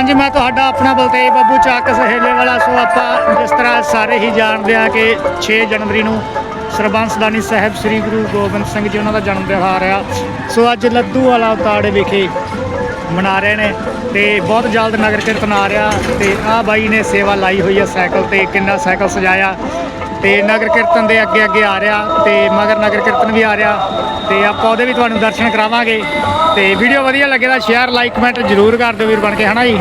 ਹਾਂਜੀ, ਮੈਂ ਤੁਹਾਡਾ ਆਪਣਾ ਬਲਤੇਜ ਬੱਬੂ ਚੱਕ ਸਹੇਲੇ ਵਾਲਾ ਸੋ ਆਪਾਂ ਜਿਸ ਤਰ੍ਹਾਂ ਸਾਰੇ ਹੀ ਜਾਣਦੇ ਆ ਕਿ 6 ਜਨਵਰੀ ਨੂੰ ਸਰਬੰਸਦਾਨੀ ਸਾਹਿਬ ਸ੍ਰੀ ਗੁਰੂ ਗੋਬਿੰਦ ਸਿੰਘ ਜੀ ਉਹਨਾਂ ਦਾ ਜਨਮ ਦਿਹਾੜ ਆ। ਸੋ ਅੱਜ ਲੱਦੂ ਵਾਲਾ ਉਤਾੜੇ ਵਿਖੇ ਮਨਾ ਰਹੇ ਨੇ ਤੇ ਬਹੁਤ ਜਲਦ ਨਗਰ ਕੀਰਤਨ ਆ ਰਿਹਾ ਤੇ ਆਹ ਬਾਈ ਨੇ ਸੇਵਾ ਲਾਈ ਹੋਈ ਆ ਸਾਈਕਲ ਤੇ, ਕਿੰਨਾ ਸਾਈਕਲ ਸਜਾਇਆ। ਤੇ ਨਗਰ ਕੀਰਤਨ ਦੇ ਅੱਗੇ ਅੱਗੇ ਆ ਰਿਹਾ ਤੇ ਮਗਰ ਨਗਰ ਕੀਰਤਨ ਵੀ ਆ ਰਿਹਾ ਤੇ ਆਪਾਂ ਉਹਦੇ ਵੀ ਤੁਹਾਨੂੰ ਦਰਸ਼ਨ ਕਰਾਵਾਂਗੇ ਤੇ ਵੀਡੀਓ ਵਧੀਆ ਲੱਗੇ ਤਾਂ ਸ਼ੇਅਰ ਲਾਈਕ ਕਮੈਂਟ ਜ਼ਰੂਰ ਕਰ ਦਿਓ ਵੀਰ ਬਣ ਕੇ, ਹਨਾ ਜੀ?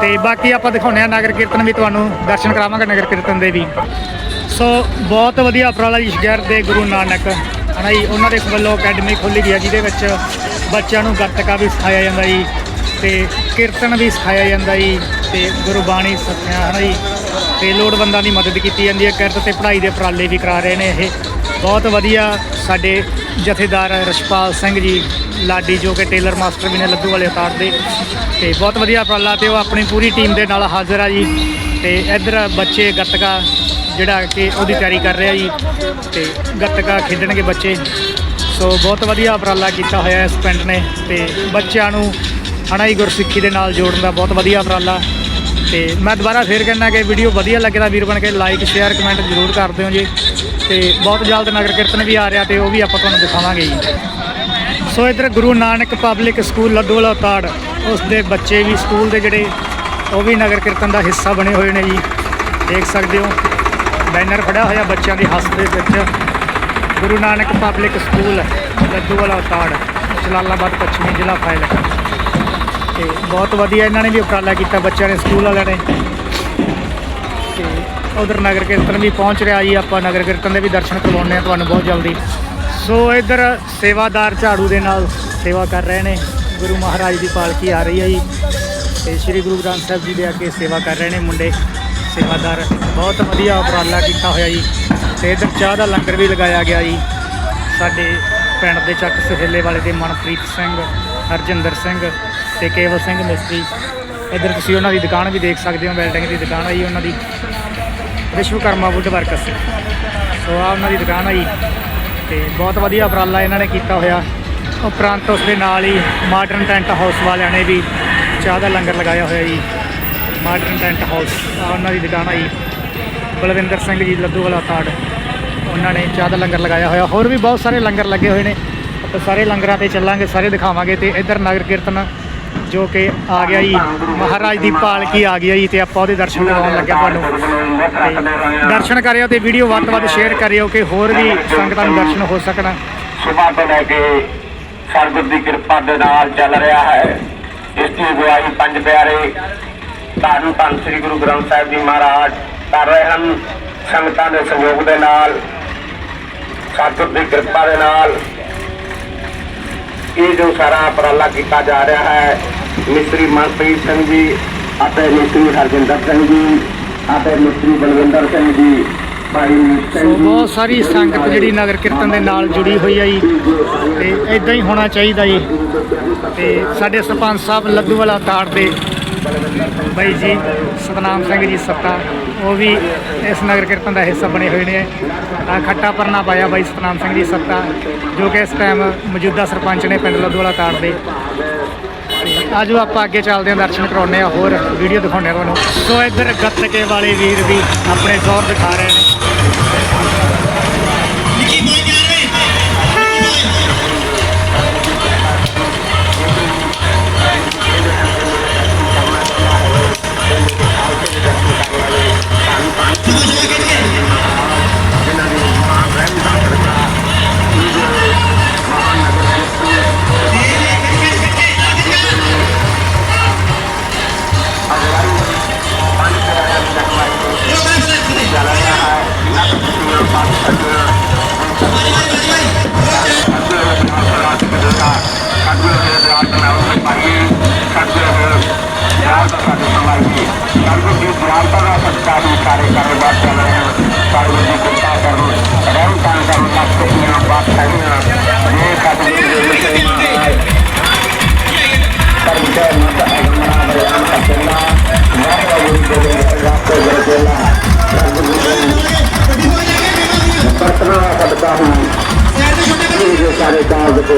ਤੇ ਬਾਕੀ ਆਪਾਂ ਦਿਖਾਉਂਦੇ ਆ ਨਗਰ ਕੀਰਤਨ ਵੀ ਤੁਹਾਨੂੰ ਦਰਸ਼ਨ ਕਰਾਵਾਂਗੇ ਨਗਰ ਕੀਰਤਨ ਦੇ ਵੀ। ਸੋ ਬਹੁਤ ਵਧੀਆ ਉਪਰਾਲਾ ਜੀ ਸ਼ਹਿਰ ਦੇ ਗੁਰੂ ਨਾਨਕ, ਹਨਾ ਜੀ? ਉਹਨਾਂ ਦੇ ਵੱਲੋਂ ਅਕੈਡਮੀ ਖੋਲ੍ਹੀ ਗਈ ਹੈ, ਜਿਹਦੇ ਵਿੱਚ ਬੱਚਿਆਂ ਨੂੰ ਗੱਤਕਾ ਵੀ ਸਿਖਾਇਆ ਜਾਂਦਾ ਜੀ, ਤੇ ਕੀਰਤਨ ਵੀ ਸਿਖਾਇਆ ਜਾਂਦਾ ਜੀ, ਤੇ ਗੁਰਬਾਣੀ ਸੱਥਿਆ ਹਨਾ ਜੀ? ਤੇ ਲੋੜਵੰਦਾਂ ਦੀ ਮਦਦ ਕੀਤੀ ਜਾਂਦੀ ਹੈ। ਕਿਰਤ ਤੇ ਪੜ੍ਹਾਈ ਦੇ ਉਪਰਾਲੇ ਵੀ ਕਰਾ ਰਹੇ ਨੇ ਇਹ। ਬਹੁਤ ਵਧੀਆ ਸਾਡੇ ਜਥੇਦਾਰ ਰਸ਼ਪਾਲ ਸਿੰਘ ਜੀ, ਲਾਡੀ ਜੋ ਕਿ ਟੇਲਰ ਮਾਸਟਰ ਵੀ ਨੇ ਲੱਦੂ ਵਾਲੇ ਉਤਾਰ ਦੇ। ਤੇ ਬਹੁਤ ਵਧੀਆ ਉਪਰਾਲਾ ਤੇ ਉਹ ਆਪਣੀ ਪੂਰੀ ਟੀਮ ਦੇ ਨਾਲ ਹਾਜ਼ਰ ਆ ਜੀ। ਤੇ ਇੱਧਰ ਬੱਚੇ ਗੱਤਕਾ ਜਿਹੜਾ ਕਿ ਉਹਦੀ ਤਿਆਰੀ ਕਰ ਰਿਹਾ ਜੀ। ਤੇ ਗੱਤਕਾ ਖੇਡਣਗੇ ਬੱਚੇ। ਸੋ ਬਹੁਤ ਵਧੀਆ ਉਪਰਾਲਾ ਕੀਤਾ ਹੋਇਆ ਇਸ ਪਿੰਡ ਨੇ। ਤੇ ਬੱਚਿਆਂ ਨੂੰ ਹਨਾ ਹੀ ਗੁਰਸਿੱਖੀ ਦੇ ਨਾਲ ਜੋੜਨ ਦਾ ਬਹੁਤ ਵਧੀਆ ਉਪਰਾਲਾ। ਤੇ ਮੈਂ ਦੁਬਾਰਾ ਫੇਰ ਕਹਿਣਾ ਕਿ ਵੀਡੀਓ ਵਧੀਆ ਲੱਗੇ ਤਾਂ ਵੀਰ ਬਣ ਕੇ ਲਾਈਕ ਸ਼ੇਅਰ ਕਮੈਂਟ ਜ਼ਰੂਰ ਕਰ ਦਿਓ ਜੀ। ਤੇ ਬਹੁਤ ਜਲਦ ਨਗਰ ਕੀਰਤਨ ਵੀ ਆ ਰਿਹਾ ਤੇ ਉਹ ਵੀ ਆਪਾਂ ਤੁਹਾਨੂੰ ਦਿਖਾਵਾਂਗੇ ਜੀ। ਸੋ ਇਧਰ ਗੁਰੂ ਨਾਨਕ ਪਬਲਿਕ ਸਕੂਲ ਲੱਦੂਵਾਲਾ ਤਾੜ ਉਸ ਦੇ ਬੱਚੇ ਵੀ ਸਕੂਲ ਦੇ ਜਿਹੜੇ, ਉਹ ਵੀ ਨਗਰ ਕੀਰਤਨ ਦਾ ਹਿੱਸਾ ਬਣੇ ਹੋਏ ਨੇ ਜੀ। ਦੇਖ ਸਕਦੇ ਹੋ ਬੈਨਰ ਫੜਿਆ ਹੋਇਆ ਬੱਚਿਆਂ ਦੀ ਹੱਸ ਦੇ ਵਿੱਚ। ਗੁਰੂ ਨਾਨਕ ਪਬਲਿਕ ਸਕੂਲ ਲੱਦੂਵਾਲਾ ਤਾੜ ਜਲਾਲਾਬਾਦ ਪੱਛਮੀ ਜ਼ਿਲ੍ਹਾ ਫਾਇਲ ਤੇ ਬਹੁਤ ਵਧੀਆ ਇਹਨਾਂ ਨੇ ਵੀ ਉਪਰਾਲਾ ਕੀਤਾ ਬੱਚਿਆਂ ਨੇ, ਸਕੂਲ ਵਾਲਿਆਂ ਨੇ। ਤੇ ਉਧਰ ਨਗਰ ਕੀਰਤਨ ਵੀ ਪਹੁੰਚ ਰਿਹਾ ਜੀ, ਆਪਾਂ ਨਗਰ ਕੀਰਤਨ ਦੇ ਵੀ ਦਰਸ਼ਨ ਕਰਵਾਉਣੇ ਆ ਤੁਹਾਨੂੰ ਬਹੁਤ ਜਲਦੀ। ਸੋ ਇਧਰ ਸੇਵਾਦਾਰ ਝਾੜੂ ਦੇ ਨਾਲ ਸੇਵਾ ਕਰ ਰਹੇ ਨੇ। ਗੁਰੂ ਮਹਾਰਾਜ ਦੀ ਪਾਲਕੀ ਆ ਰਹੀ ਹੈ ਜੀ। ਤੇ ਸ੍ਰੀ ਗੁਰੂ ਗ੍ਰੰਥ ਸਾਹਿਬ ਜੀ ਦੇ ਅੱਗੇ ਸੇਵਾ ਕਰ ਰਹੇ ਨੇ ਮੁੰਡੇ। ਸੇਵਾਦਾਰ, ਬਹੁਤ ਵਧੀਆ ਉਪਰਾਲਾ ਕੀਤਾ ਹੋਇਆ ਜੀ। ਤੇ ਇਧਰ ਚਾਹ ਦਾ ਲੰਗਰ ਵੀ ਲਗਾਇਆ ਗਿਆ ਜੀ। ਸਾਡੇ ਪਿੰਡ ਦੇ ਚੱਕ ਸਹੇਲੇ ਵਾਲੇ ਦੇ ਮਨਪ੍ਰੀਤ ਸਿੰਘ, ਹਰਜਿੰਦਰ ਸਿੰਘ ਤੇ ਕੇਵਲ ਸਿੰਘ ਮਿਸਤਰੀ। ਇੱਧਰ ਤੁਸੀਂ ਉਹਨਾਂ ਦੀ ਦੁਕਾਨ ਵੀ ਦੇਖ ਸਕਦੇ ਹੋ ਬਿਲਡਿੰਗ ਦੀ ਦੁਕਾਨ ਆਈ, ਉਹਨਾਂ ਦੀ ਵਿਸ਼ਵਕਰਮਾ ਵੁੱਡ ਵਰਕਸ। ਸੋ ਆ ਉਹਨਾਂ ਦੀ ਦੁਕਾਨ ਆਈ ਜੀ ਤੇ ਬਹੁਤ ਵਧੀਆ ਉਪਰਾਲਾ ਇਹਨਾਂ ਨੇ ਕੀਤਾ ਹੋਇਆ। ਉਪਰੰਤ ਉਸ ਦੇ ਨਾਲ ਹੀ ਮਾਡਰਨ ਟੈਂਟ ਹਾਊਸ ਵਾਲਿਆਂ ਨੇ ਵੀ ਚਾਹ ਦਾ ਲੰਗਰ ਲਗਾਇਆ ਹੋਇਆ ਜੀ। ਮਾਡਰਨ ਟੈਂਟ ਹਾਊਸ ਆ ਉਹਨਾਂ ਦੀ ਦੁਕਾਨ ਆਈ। ਬਲਵਿੰਦਰ ਸਿੰਘ ਜੀ, ਲੱਦੂ ਵਾਲਾ ਤਾੜ, ਉਹਨਾਂ ਨੇ ਚਾਹ ਦਾ ਲੰਗਰ ਲਗਾਇਆ ਹੋਇਆ। ਹੋਰ ਵੀ ਬਹੁਤ ਸਾਰੇ ਲੰਗਰ ਲੱਗੇ ਹੋਏ ਨੇ। ਆਪਾਂ ਸਾਰੇ ਲੰਗਰਾਂ ਤੇ ਚੱਲਾਂਗੇ, ਸਾਰੇ ਦਿਖਾਵਾਂਗੇ ਤੇ ਇੱਧਰ ਨਗਰ ਕੀਰਤਨ ਜੋ ਕਿ ਆ ਗਿਆ ਜੀ। ਮਹਾਰਾਜ ਦੀ ਪਾਲਕੀ ਆ ਗਿਆ ਜੀ ਤੇ ਆਪਾਂ ਉਹਦੇ ਦਰਸ਼ਨ ਕਰਵਾਉਣ ਲੱਗੇ ਤੁਹਾਨੂੰ। ਦਰਸ਼ਨ ਕਰਿਓ ਤੇ ਵੀਡੀਓ ਵੱਧ ਤੋਂ ਵੱਧ ਸ਼ੇਅਰ ਕਰਿਓ ਕਿ ਹੋਰ ਵੀ ਸੰਗਤਾਂ ਨੂੰ ਦਰਸ਼ਨ ਹੋ ਸਕਣ। ਸੁਬਾਹ ਤੋਂ ਲੈ ਕੇ ਸਰਗੁਰ ਦੀ ਕਿਰਪਾ ਦੇ ਨਾਲ ਚੱਲ ਰਿਹਾ ਹੈ। ਇਸ ਦੀ ਅਗਵਾਈ ਪੰਜ ਪਿਆਰੇ ਧੰਨ ਧੰਨ ਸ੍ਰੀ ਗੁਰੂ ਗ੍ਰੰਥ ਸਾਹਿਬ ਜੀ ਮਹਾਰਾਜ ਕਰ ਰਹੇ ਹਨ। ਸੰਗਤਾਂ ਦੇ ਸਹਿਯੋਗ ਦੇ ਨਾਲ ਸਤਿਗੁਰ ਦੀ ਕਿਰਪਾ ਦੇ ਨਾਲ ਇਹ ਜੋ ਸਾਰਾ ਉਪਰਾਲਾ ਕੀਤਾ ਜਾ ਰਿਹਾ ਹੈ ਮਿਸਤਰੀ ਮਨਪ੍ਰੀਤ ਸਿੰਘ ਜੀ ਅਤੇ ਮਿਸਤਰੀ ਹਰਜਿੰਦਰ ਸਿੰਘ ਜੀ ਅਤੇ ਮਿਸਤਰੀ ਬਲਵਿੰਦਰ ਸਿੰਘ ਜੀ ਬਹੁਤ ਸਾਰੀ ਸੰਗਤ ਜਿਹੜੀ ਨਗਰ ਕੀਰਤਨ ਦੇ ਨਾਲ ਜੁੜੀ ਹੋਈ ਹੈ ਜੀ। ਤੇ ਇਦਾਂ ਹੀ ਹੋਣਾ ਚਾਹੀਦਾ ਜੀ। ਤੇ ਸਾਡੇ ਸਰਪੰਚ ਸਾਹਿਬ ਲੱਦੂ ਵਾਲਾ ਤਾੜ ਦੇ ਬਾਈ ਜੀ ਸਤਨਾਮ ਸਿੰਘ ਜੀ ਸੱਤਾ ਉਹ ਵੀ ਇਸ ਨਗਰ ਕੀਰਤਨ ਦਾ ਹਿੱਸਾ ਬਣੇ ਹੋਏ ਨੇ। ਆ ਖੱਟਾ ਪਰਨਾ ਪਾਇਆ ਬਾਈ ਸਤਨਾਮ ਸਿੰਘ ਜੀ ਸੱਤਾ ਜੋ ਕਿ ਇਸ ਟਾਈਮ ਮੌਜੂਦਾ ਸਰਪੰਚ ਨੇ ਪਿੰਡ ਲੱਦੂ ਵਾਲਾ ਤਾੜ ਦੇ। ਆਜੋ ਆਪਾਂ ਅੱਗੇ ਚੱਲਦੇ ਹਾਂ, ਦਰਸ਼ਨ ਕਰਾਉਣੇ ਆ ਹੋਰ ਵੀਡੀਓ ਦਿਖਾਉਣੇ ਆ ਤੁਹਾਨੂੰ। ਸੋ ਇੱਧਰ ਗੱਤਕੇ ਵਾਲੇ ਵੀਰ ਵੀ ਆਪਣੇ ਜ਼ੋਰ ਦਿਖਾ ਰਹੇ ਨੇ।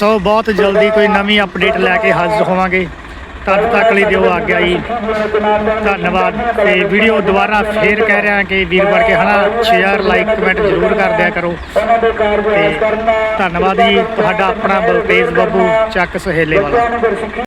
ਸੋ ਬਹੁਤ ਜਲਦੀ ਕੋਈ ਨਵੀਂ ਅਪਡੇਟ ਲੈ ਕੇ ਹਾਜ਼ਰ ਹੋਵਾਂਗੇ। ਤਦ ਤੱਕ ਲਈ ਦਿਓ ਆਗਿਆ ਜੀ। ਧੰਨਵਾਦ। ਤੇ ਵੀਡੀਓ ਦੁਬਾਰਾ ਫੇਰ ਕਹਿ ਰਿਹਾ ਕਿ ਵੀਰ ਬਣ ਕੇ ਹਨਾ ਸ਼ੇਅਰ ਲਾਈਕ ਕਮੈਂਟ ਜ਼ਰੂਰ ਕਰ ਦਿਆ ਕਰੋ। ਤੇ ਧੰਨਵਾਦ ਜੀ। ਤੁਹਾਡਾ ਆਪਣਾ ਬਲਤੇਜ ਬੱਬੂ ਚੱਕ ਸਹੇਲੇ ਵਾਲਾ।